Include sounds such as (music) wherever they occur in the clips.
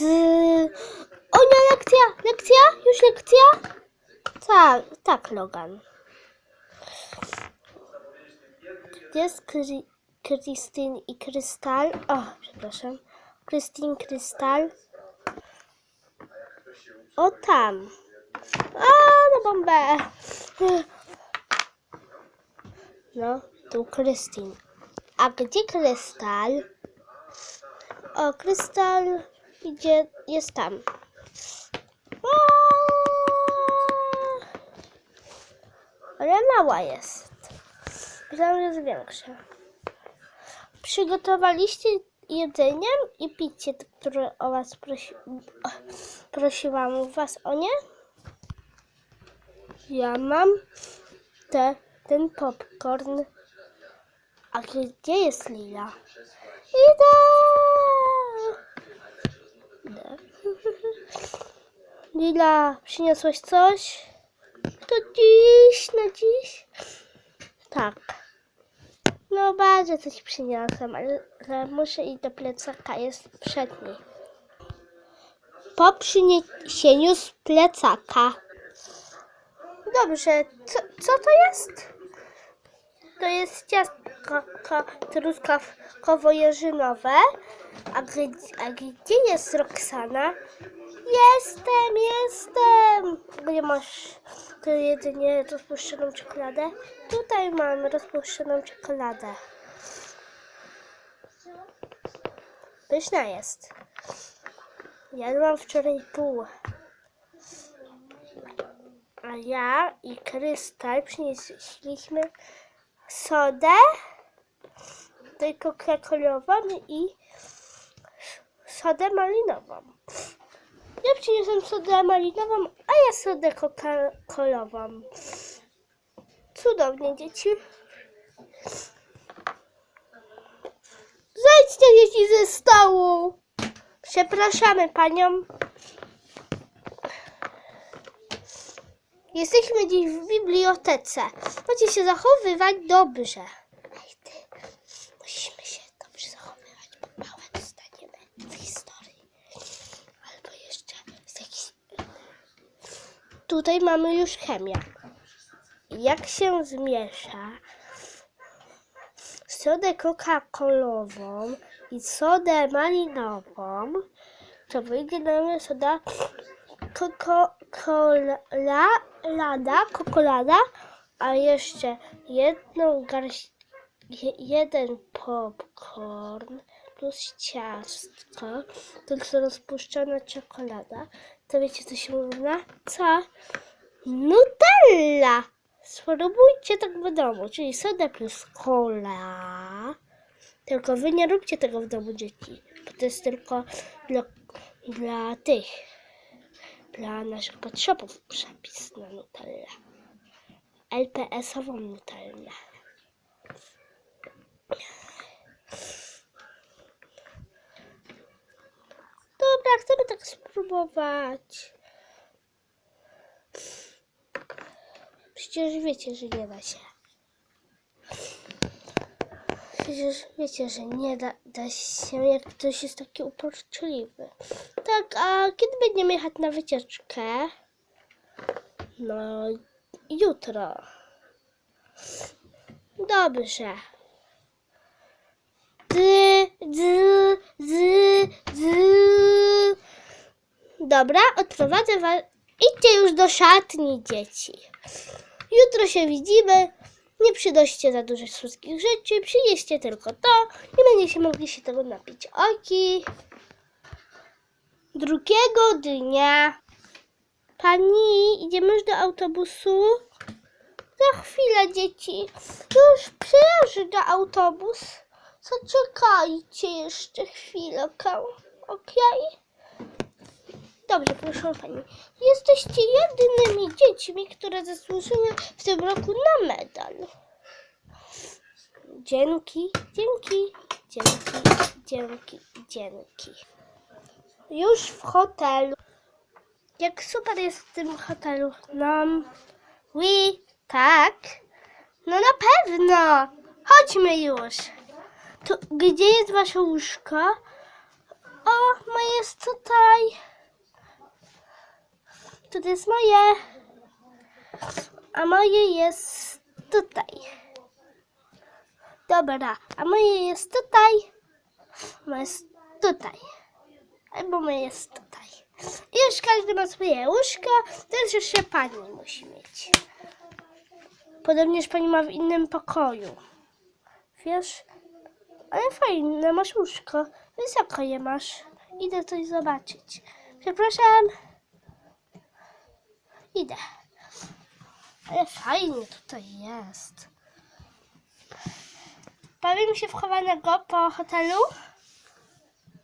O nie, lekcja! Lekcja? Już lekcja? Tak, tak, Logan. Gdzie jest Kry- Krystyn i Krystal? O, przepraszam. Krystyn, Krystal. O, tam. A, na bombę. No, tu Krystyn. A gdzie Krystal? O, Krystal idzie, jest tam. Ale mała jest. Myślałam, że jest większa. Przygotowaliście jedzenie i picie, które o was prosi... prosiłam was o nie? Ja mam te, ten popcorn. A gdzie jest Lila? Idę! (laughs) Lila, przyniosłaś coś? To dziś, na dziś? Tak. No bardzo coś przyniosłam, ale ale muszę iść do plecaka, jest przed niej. Po przyniesieniu z plecaka. Dobrze, co, co to jest? To jest ciastko ko- truskawkowo-jarzynowe. A, gdzie- a gdzie jest Roxana? Jestem, jestem! Gdzie masz to jedynie rozpuszczoną czekoladę? Tutaj mam rozpuszczoną czekoladę. Pyszna jest. Jadłam wczoraj pół. A ja i Krystal przynieśliśmy sodę, tylko kolorową i sodę malinową. Ja przyniosłem sodę malinową, a ja sodę coca-colową. Cudownie, dzieci. Zejdźcie dzieci ze stołu. Przepraszamy panią. Jesteśmy dziś w bibliotece. Macie się zachowywać dobrze. Ej ty, musimy się dobrze zachowywać, bo małe dostaniemy w historii. Albo jeszcze z jakiś... Tutaj mamy już chemię. Jak się zmiesza sodę coca-colową i sodę malinową, to wyjdzie nam soda Coca-Cola, lada, kokolada, a jeszcze jedną garść, je, jeden popcorn plus ciastko, tylko rozpuszczona czekolada. To wiecie, co się mówi na co? Nutella! Spróbujcie tak w domu, czyli soda plus cola. Tylko wy nie róbcie tego w domu, dzieci, bo to jest tylko dla, dla tych, dla naszych podshopów przepis na Nutellę. LPS-ową Nutellę. Chcemy tak spróbować. Przecież wiecie, że nie da się. Przecież wiecie, że nie da, da się, jak ktoś jest taki uporczyliwy. Tak, a kiedy będziemy jechać na wycieczkę? No, jutro. Dobrze. Dy, dy, Dobra, odprowadzę was. Idźcie już do szatni, dzieci. Jutro się widzimy. Nie przynoście za dużo słodkich rzeczy. Przynieście tylko to i będziecie mogli się tego napić. Oki. Drugiego dnia. Pani, idziemy już do autobusu? Za chwilę, dzieci. Już przyjeżdża autobus. Zaczekajcie jeszcze chwilkę. Okej? Dobrze, proszę pani. Jesteście jedynymi dziećmi, które zasłużyły w tym roku na medal. Dzięki, dzięki, dzięki, dzięki, dzięki. Już w hotelu. Jak super jest w tym hotelu. No, oui, tak. No na pewno. Chodźmy już. To, gdzie jest wasze łóżko? O, moje jest tutaj. Tutaj jest moje. A moje jest tutaj. Dobra, a moje jest tutaj. Moje jest tutaj. Albo moje jest tutaj. I już każdy ma swoje łóżko. Teraz jeszcze pani musi mieć. Podobnież pani ma w innym pokoju. Wiesz? Ale fajne, masz łóżko. Wysoko je masz. Idę coś zobaczyć. Przepraszam. Idę. Ale fajnie tutaj jest. Bawimy się w po hotelu?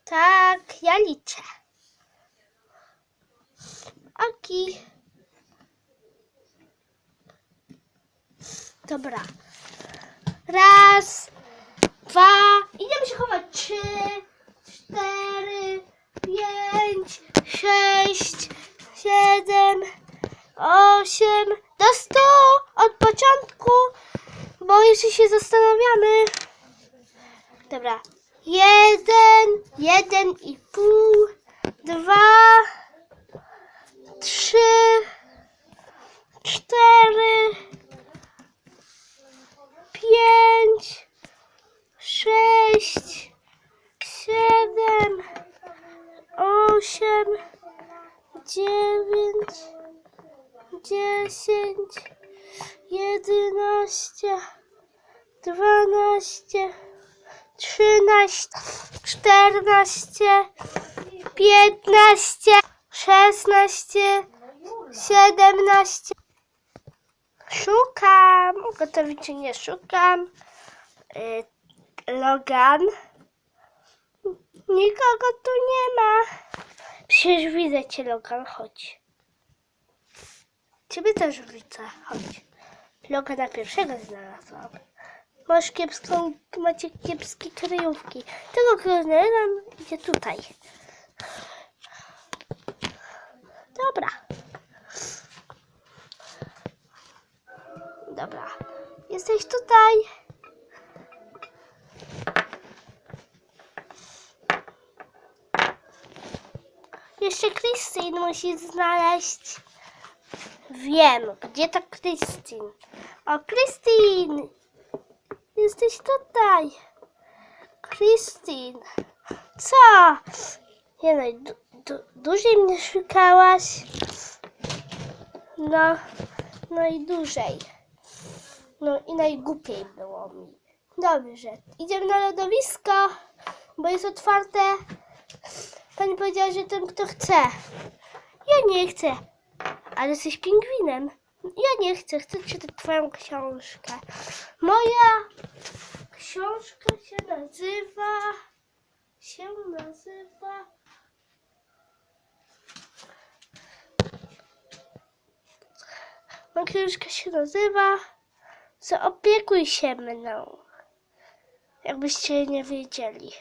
Tak, ja liczę. Oki. Dobra. Raz, dwa. Idziemy się chować. Trzy, cztery, pięć, sześć, siedem, osiem. Do stu od początku, bo jeszcze się zastanawiamy. Dobra. Jeden, jeden i pół, dwa, trzy, cztery, pięć, sześć, siedem, osiem, dziewięć, dziesięć, jedenaście, dwanaście, trzynaście, czternaście, piętnaście, szesnaście, siedemnaście. Szukam, gotowicy nie szukam. Y, Logan. Nikogo tu nie ma. Przecież widzę Logan, chodź. Ciebie też widzę, chodź. Logana pierwszego znalazłam. Masz kiepską, macie kiepskie kryjówki. Tego, którego znalazłam, idzie tutaj. Dobra. Dobra. Jesteś tutaj. Jeszcze Christine musi znaleźć. Wiem, gdzie ta Christine. O, Christine! Jesteś tutaj. Christine. Co? Nie no, dłużej mnie szukałaś. No, no i dłużej. No i najgłupiej było mi. Dobrze, idziemy na lodowisko, bo jest otwarte. Pani powiedziała, że ten kto chce. Ja nie chcę, ale jesteś pingwinem. Ja nie chcę, chcę czytać twoją książkę. Moja książka się nazywa... się nazywa... Moja książka się nazywa... Zaopiekuj się mną. Jakbyście nie wiedzieli.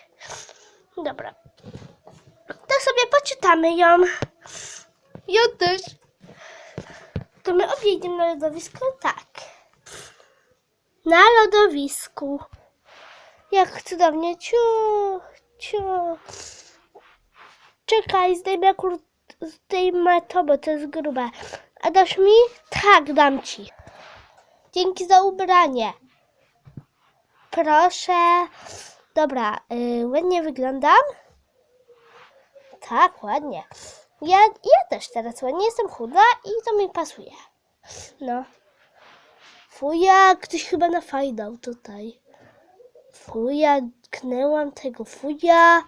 Dobra. To sobie poczytamy ją. Ja też. To my objedziemy na lodowisku? Tak. Na lodowisku. Jak cudownie. Ciu, ciu. Czekaj, zdejmę kur... Zdejmę to, bo to jest grube. A dasz mi? Tak, dam ci. Dzięki za ubranie. Proszę. Dobra, yy, ładnie wyglądam? Tak, ładnie. Ja, ja też teraz ładnie jestem chuda i to mi pasuje. No. Fuja, ktoś chyba nafajdał tutaj. Fuja, knęłam tego fuja.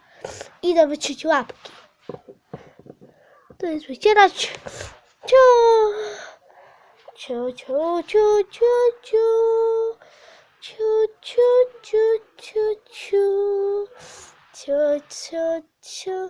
Idę wyciąć łapki. To jest wycierać. Ciu. Ciu, ciu, ciu, ciu, ciu. Ciu, ciu, ciu, ciu, ciu. Ciu, ciu, ciu.